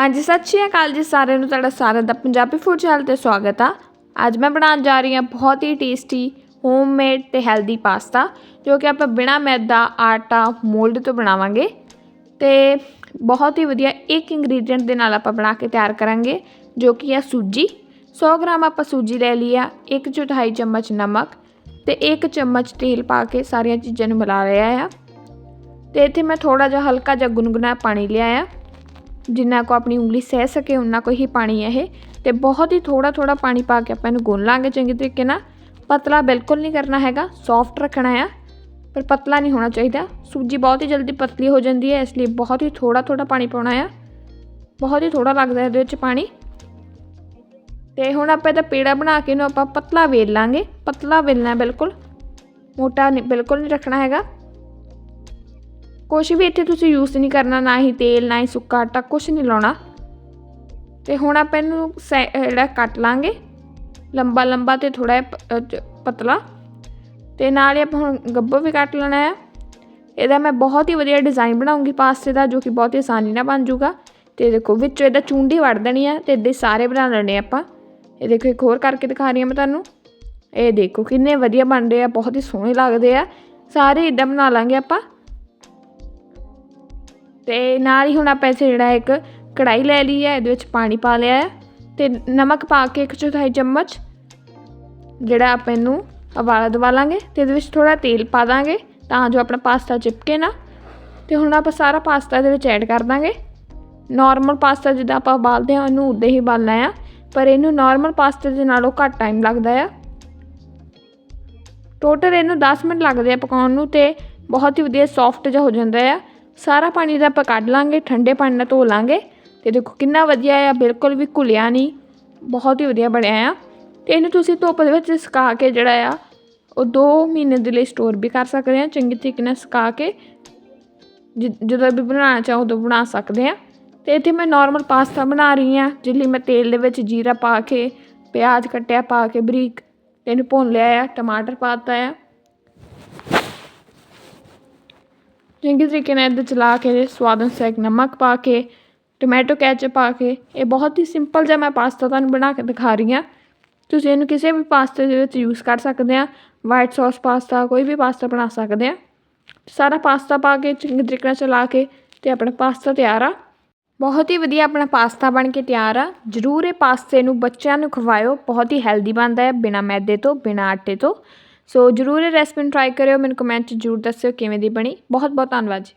ਹਾਂਜੀ, ਸਤਿ ਸ਼੍ਰੀ ਅਕਾਲ ਜੀ ਸਾਰਿਆਂ ਨੂੰ, ਤੁਹਾਡਾ ਸਾਰਿਆਂ ਦਾ ਪੰਜਾਬੀ ਫੂਡ ਚੈਨਲ ਤੇ ਸਵਾਗਤ ਆ। ਅੱਜ ਮੈਂ ਬਣਾਉਣ ਜਾ ਰਹੀ ਹਾਂ ਬਹੁਤ ਹੀ ਟੇਸਟੀ ਹੋਮਮੇਡ ਤੇ ਹੈਲਦੀ ਪਾਸਤਾ ਜੋ ਕਿ ਆਪਾਂ ਬਿਨਾ ਮੈਦਾ, ਆਟਾ ਮੋਲਡ ਤੋਂ ਬਣਾਵਾਂਗੇ ਤੇ ਬਹੁਤ ਹੀ ਵਧੀਆ ਇੱਕ ਇੰਗਰੀਡੀਅੰਟ ਦੇ ਨਾਲ ਆਪਾਂ ਬਣਾ ਕੇ ਤਿਆਰ ਕਰਾਂਗੇ, ਜੋ ਕਿ ਹੈ ਸੂਜੀ। 100 ਗ੍ਰਾਮ ਆਪਾਂ ਸੂਜੀ ਲੈ ਲਈ ਆ, ਇੱਕ ਚੌਥਾਈ ਚਮਚ ਨਮਕ ਤੇ ਇੱਕ ਚਮਚ ਤੇਲ ਪਾ ਕੇ ਸਾਰੀਆਂ ਚੀਜ਼ਾਂ ਨੂੰ ਮਿਲਾ ਲਿਆ ਆ। ਤੇ ਇੱਥੇ ਮੈਂ ਥੋੜਾ ਜਿਹਾ ਹਲਕਾ ਜਿਹਾ ਗੁਨਗੁਨਾ ਪਾਣੀ ਲਿਆ ਆ। ਜਿੰਨਾ ਕੋ ਆਪਣੀ ਉਂਗਲੀ ਸਹਿ ਸਕੇ ਉਨਾ ਕੋ ਹੀ ਪਾਣੀ ਹੈ ਇਹ। ਤੇ ਬਹੁਤ ਹੀ ਥੋੜਾ ਥੋੜਾ ਪਾਣੀ ਪਾ ਕੇ ਆਪਾਂ ਇਹਨੂੰ ਗੁੰਨ ਲਾਂਗੇ ਚੰਗੇ ਤਰੀਕੇ ਨਾਲ। ਪਤਲਾ ਬਿਲਕੁਲ ਨਹੀਂ ਕਰਨਾ ਹੈਗਾ ਸੌਫਟ ਰੱਖਣਾ ਆ, ਪਰ ਪਤਲਾ ਨਹੀਂ ਹੋਣਾ ਚਾਹੀਦਾ। ਸੂਜੀ ਬਹੁਤ ਹੀ ਜਲਦੀ ਪਤਲੀ ਹੋ ਜਾਂਦੀ ਹੈ, ਇਸ ਲਈ ਬਹੁਤ ਹੀ ਥੋੜਾ ਥੋੜਾ ਪਾਣੀ ਪਾਉਣਾ ਆ। ਬਹੁਤ ਹੀ ਥੋੜਾ ਲੱਗਦਾ ਇਹਦੇ ਵਿੱਚ ਪਾਣੀ। ਤੇ ਹੁਣ ਆਪਾਂ ਇਹਦਾ ਪੇੜਾ ਬਣਾ ਕੇ ਇਹਨੂੰ ਆਪਾਂ ਪਤਲਾ ਵੇਲ ਲਾਂਗੇ। ਪਤਲਾ ਵੇਲਣਾ ਬਿਲਕੁਲ, ਮੋਟਾ ਨਹੀਂ, ਬਿਲਕੁਲ ਨਹੀਂ ਰੱਖਣਾ ਹੈਗਾ। ਕੁਛ ਵੀ ਇੱਥੇ ਤੁਸੀਂ ਯੂਜ਼ ਨਹੀਂ ਕਰਨਾ, ਨਾ ਹੀ ਤੇਲ, ਨਾ ਹੀ ਸੁੱਕਾ ਆਟਾ, ਕੁਛ ਨਹੀਂ ਲਾਉਣਾ। ਤੇ ਹੁਣ ਆਪਾਂ ਇਹਨੂੰ ਜਿਹੜਾ ਕੱਟ ਲਾਂਗੇ, ਲੰਬਾ ਲੰਬਾ ਤੇ ਥੋੜਾ ਪਤਲਾ। ਤੇ ਨਾਲ ਹੀ ਆਪਾਂ ਹੁਣ ਗੱਬੋ ਵੀ ਕੱਟ ਲੈਣਾ ਹੈ ਇਹਦਾ ਮੈਂ ਬਹੁਤ ਹੀ ਵਧੀਆ ਡਿਜ਼ਾਈਨ ਬਣਾਉਂਗੀ ਪਾਸਤੇ ਦਾ, ਜੋ ਕਿ ਬਹੁਤ ਹੀ ਆਸਾਨੀ ਨਾਲ ਬਣ ਜਾਊਗਾ। ਤੇ ਦੇਖੋ, ਵਿੱਚੋਂ ਇਹਦਾ ਚੁੰਡੀ ਵੜ ਦੇਣੀ ਆ ਤੇ ਇਦਾਂ ਸਾਰੇ ਬਣਾ ਲੈਣੇ ਆਪਾਂ। ਇਹ ਦੇਖੋ, ਇੱਕ ਹੋਰ ਕਰਕੇ ਦਿਖਾ ਰਹੀ ਹਾਂ ਮੈਂ ਤੁਹਾਨੂੰ। ਇਹ ਦੇਖੋ, ਕਿੰਨੇ ਵਧੀਆ ਬਣ ਰਹੇ ਆ, ਬਹੁਤ ਹੀ ਸੋਹਣੇ ਲੱਗਦੇ ਆ। ਸਾਰੇ ਇਦਾਂ ਬਣਾ ਲਾਂਗੇ ਆਪਾਂ। ਤੇ ਨਾਲ ਹੀ ਹੁਣ ਆਪਾਂ ਇਸੇ ਜਿਹੜਾ ਇੱਕ ਕੜਾਈ ਲੈ ਲਈ ਹੈ, ਇਹਦੇ ਵਿੱਚ ਪਾਣੀ ਪਾ ਲਿਆ ਹੈ ਤੇ ਨਮਕ ਪਾ ਕੇ ਇੱਕ ਚੌਥਾਈ ਚਮਚ ਜਿਹੜਾ ਆਪਾਂ ਇਹਨੂੰ ਉਬਾਲਾ ਦਵਾ ਲਾਂਗੇ ਤੇ ਇਹਦੇ ਵਿੱਚ ਥੋੜਾ ਤੇਲ ਪਾ ਦਾਂਗੇ ਤਾਂ ਜੋ ਆਪਣਾ ਪਾਸਤਾ ਚਿਪਕੇ ਨਾ। ਤੇ ਹੁਣ ਆਪਾਂ ਸਾਰਾ ਪਾਸਤਾ ਇਹਦੇ ਵਿੱਚ ਐਡ ਕਰ ਦਾਂਗੇ। ਨਾਰਮਲ ਪਾਸਤਾ ਜਿੱਦਾਂ ਆਪਾਂ ਉਬਾਲਦੇ ਹਾਂ, ਉਹਨੂੰ ਉਦਾਂ ਹੀ ਉਬਾਲਣਾ ਆ, ਪਰ ਇਹਨੂੰ ਨਾਰਮਲ ਪਾਸਤੇ ਦੇ ਨਾਲੋਂ ਘੱਟ ਟਾਈਮ ਲੱਗਦਾ ਆ। ਟੋਟਲ ਇਹਨੂੰ 10 ਮਿੰਟ ਲੱਗਦੇ ਆ ਪਕਾਉਣ ਨੂੰ ਤੇ ਬਹੁਤ ਹੀ ਵਧੀਆ ਸੌਫਟ ਜਿਹਾ ਹੋ ਜਾਂਦਾ ਆ। ਸਾਰਾ ਪਾਣੀ ਦਾ ਆਪਾਂ ਕੱਢ ਲਾਂਗੇ, ਠੰਡੇ ਪਾਣੀ ਨਾਲ ਧੋ ਲਾਂਗੇ। ਤੇ ਦੇਖੋ ਕਿੰਨਾ ਵਧੀਆ ਆ, ਬਿਲਕੁਲ ਵੀ ਘੁਲਿਆ ਨਹੀਂ। ਬਹੁਤ ਹੀ ਵਧੀਆ ਬਣਿਆ ਆ। ਤੇ ਇਹਨੂੰ ਤੁਸੀਂ ਧੁੱਪ ਦੇ ਵਿੱਚ ਸੁਕਾ ਕੇ ਜਿਹੜਾ ਆ, ਉਹ 2 ਮਹੀਨੇ ਦੇ ਲਈ ਸਟੋਰ ਵੀ ਕਰ ਸਕਦੇ ਆ। ਚੰਗੀ ਤਰੀਕੇ ਨਾਲ ਸੁਕਾ ਕੇ ਜਦੋਂ ਵੀ ਬਣਾਉਣਾ ਚਾਹੋ ਉਦੋਂ ਬਣਾ ਸਕਦੇ ਆ। ਤੇ ਇੱਥੇ ਮੈਂ ਨਾਰਮਲ ਪਾਸਤਾ ਬਣਾ ਰਹੀ ਆ ਜਿਸ ਮੈਂ ਤੇਲ ਦੇ ਵਿੱਚ ਜੀਰਾ ਪਾ ਕੇ, ਪਿਆਜ਼ ਕੱਟਿਆ ਪਾ ਕੇ ਬਰੀਕ ਇਹਨੂੰ ਭੁੰਨ ਲਿਆ ਆ, ਟਮਾਟਰ ਪਾਤਾ ਆ। ਚੰਗੇ ਤਰੀਕੇ ਨਾਲ ਇਹਦੇ ਚਲਾ ਕੇ ਸਵਾਦ ਅਨੁਸਾਰ ਨਮਕ ਪਾ ਕੇ, ਟੋਮੈਟੋ ਕੈਚਅਪ ਪਾ ਕੇ, ਇਹ ਬਹੁਤ ਹੀ ਸਿੰਪਲ ਜਿਹਾ ਮੈਂ ਪਾਸਤਾ ਤੁਹਾਨੂੰ ਬਣਾ ਕੇ ਦਿਖਾ ਰਹੀ ਹਾਂ। ਤੁਸੀਂ ਇਹਨੂੰ ਕਿਸੇ ਵੀ ਪਾਸਤੇ ਦੇ ਵਿੱਚ ਯੂਜ਼ ਕਰ ਸਕਦੇ ਆ ਵਾਈਟ ਸੌਸ ਪਾਸਤਾ, ਕੋਈ ਵੀ ਪਾਸਤਾ ਬਣਾ ਸਕਦੇ ਆ ਸਾਰਾ ਪਾਸਤਾ ਪਾ ਕੇ ਚੰਗੇ ਤਰੀਕੇ ਨਾਲ ਚਲਾ ਕੇ ਤੇ ਆਪਣਾ ਪਾਸਤਾ ਤਿਆਰ ਆ। ਬਹੁਤ ਹੀ ਵਧੀਆ ਆਪਣਾ ਪਾਸਤਾ ਬਣ ਕੇ ਤਿਆਰ ਆ। ਜ਼ਰੂਰ ਇਹ ਪਾਸਤੇ ਨੂੰ ਬੱਚਿਆਂ ਨੂੰ ਖਵਾਇਓ, ਬਹੁਤ ਹੀ ਹੈਲਦੀ ਬਣਦਾ ਹੈ, ਬਿਨਾ ਮੈਦੇ ਤੋਂ, ਬਿਨਾ ਆਟੇ ਤੋਂ। ਸੋ ਜ਼ਰੂਰ ਇਹ ਰੈਸਪੀ ਨੂੰ ਟਰਾਈ ਕਰਿਓ। ਮੈਨੂੰ ਕਮੈਂਟ 'ਚ ਜ਼ਰੂਰ ਦੱਸਿਓ ਕਿਵੇਂ ਦੀ ਬਣੀ। ਬਹੁਤ ਬਹੁਤ ਧੰਨਵਾਦ ਜੀ।